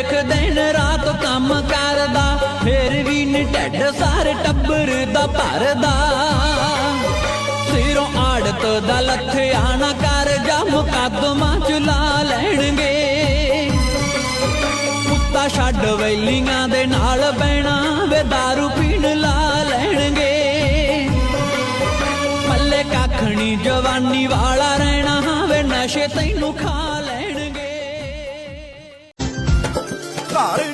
ਵੇਖ ਦਿਨ ਰਾਤ ਕੰਮ ਕਰਦਾ, ਫੇਰ ਵੀ ਨੀ ਢੱਡ ਸਾਰੇ ਟੱਬਰ ਦਾ ਭਰਦਾ। ਸਿਰੋਂ ਆੜਤ ਦਾ ਲੱਥਿਆ ਨਾ ਕਰ, ਜਾ ਮੁਕੱਦਮਾ ਚੁਲਾ ਲੈਣਗੇ। ਕੁੱਤਾ ਛੱਡ ਵੈਲੀਆਂ ਦੇ ਨਾਲ ਬਹਿਣਾ, ਵੇ दारू ਪੀਣ ਲਾ ਲੈਣਗੇ। ਪੱਲੇ ਕੱਖਣੀ ਜਵਾਨੀ ਵਾਲਾ ਰਹਿਣਾ, ਵੇ ਨਸ਼ੇ ਤੈਨੂੰ ਖਾ காடு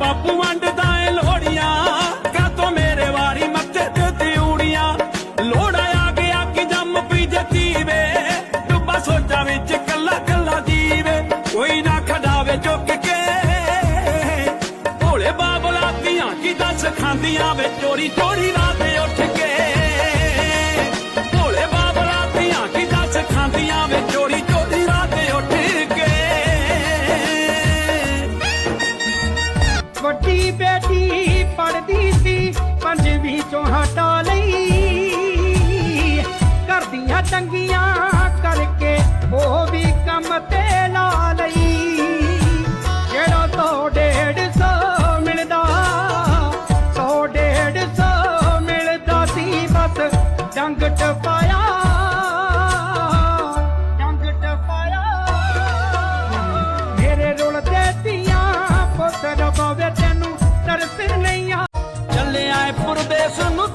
ਬਾਪੂ ਵੰਡਦਾ ਏ ਲੋੜੀਆਂ ਕਾਤੋਂ ਮੇਰੇ ਵਾਰੀ ਮੱਥੇ ਤੇ ਤਿਉੜੀਆਂ। ਲੋੜਾ ਆ ਗਿਆ ਕਿ ਜੰਮ ਪੀ ਜਤੀ ਵੇ ਡੁੱਬਾ ਸੋਚਾਂ ਵਿੱਚ ਕੱਲਾ ਕੱਲਾ ਜੀਵੇ। ਕੋਈ ਨਾ ਖਡਾਵੇ ਚੁੱਕ ਕੇ। ਭੋਲੇ ਬਾਬਲਾ ਧੀਆਂ ਕੀ ਦੱਸ ਖਾਂਦੀਆਂ ਵੇ। ਚੋਰੀ ਚੋਰੀ ਰਾਤ ਉੱਠ ਕੇ ਡੰਗ ਟਪਾਇਆ ਡੰਗ ਟਪਾਇਆ ਮੇਰੇ ਰੁਲਦੇ ਧੀਆਂ, ਪੁੱਤ ਰਬਾਵੇ ਤੈਨੂੰ ਤਰਸ ਨਹੀਂ ਆ। ਚੱਲਿਆ ਏ ਪਰਦੇਸ ਨੂੰ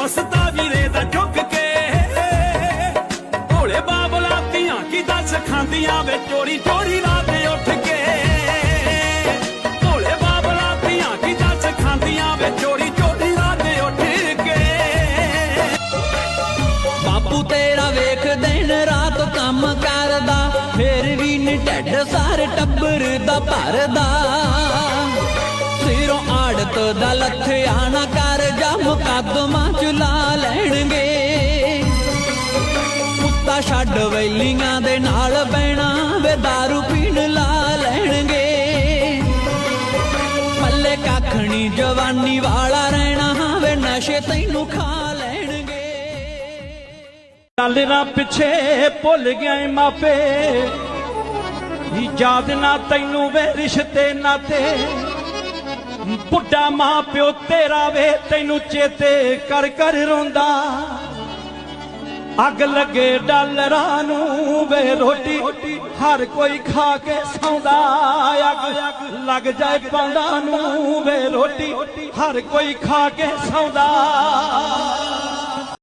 ਕਰੂੰਗੀ ਵੀਰੇ ਦਾ ਝੁੱਕ ਕੇ। ਭੋਲੇ ਬਾਬਲਾ ਧੀਆਂ ਕੀ ਦੱਸ ਖਾਂਦੀਆਂ ਵੇ? ਚੋਰੀ ਚੋਰੀ ਰਾਤ ਉੱਠ ਕੇ। ਭੋਲੇ ਬਾਬਲਾ ਧੀਆਂ ਕੀ ਦੱਸ ਖਾਂਦੀਆਂ ਵੇ? ਚੋਰੀ ਚੋਰੀ ਰਾਤ ਉੱਠ ਕੇ। ਬਾਪੂ ਤੇਰਾ ਵੇਖ ਦਿਨ ਰਾਤ ਕੰਮ ਕਰਦਾ, ਫੇਰ ਵੀ ਨੀ ਢੱਡ ਸਾਰੇ ਟੱਬਰ ਦਾ ਭਰਦਾ। ਸਿਰੋਂ ਆੜਤ ਦਾ ਲੱਥਿਆ ਨਾ ਜਾ ਮੁਕੱਦਮਾ ਚੁਲਾ ਲੈਣਗੇ। ਕੁੱਤਾ ਛੱਡ ਵੈਲੀਆਂ ਦੇ ਨਾਲ ਬਹਿਣਾ ਵੇ दारू ਪੀਣ ਲਾ ਲੈਣਗੇ। ਪੱਲੇ ਕੱਖਣੀ ਜਵਾਨੀ ਵਾਲਾ ਰਹਿਣਾ ਵੇ, ਨਸ਼ੇ ਤੈਨੂੰ ਖਾ ਲੈਣਗੇ। ਡਾਲਰਾਂ ਪਿੱਛੇ ਭੁੱਲ ਗਿਆ ਏ ਮਾਪੇ। ਯਾਦ ਨਾ ਤੈਨੂੰ ਵੇ, ਰਿਸ਼ਤੇ ਨਾਤੇ ਬੁੱਢਾ ਮਾਂ ਪਿਓ ਤੇਰਾ ਵੇ, ਤੈਨੂੰ ਚੇਤੇ ਕਰ ਕਰ ਰੋਂਦਾ। ਅੱਗ ਲੱਗੇ ਡਾਲਰਾਂ ਨੂੰ ਵੇ, ਰੋਟੀ ਹਰ ਕੋਈ ਖਾ ਕੇ ਸੌਂਦਾ। ਅੱਗ ਲੱਗ ਜਾਏ ਪਾਉਂਦਾ ਨੂੰ ਵੇ, ਰੋਟੀ ਹਰ ਕੋਈ ਖਾ ਕੇ ਸੌਂਦਾ।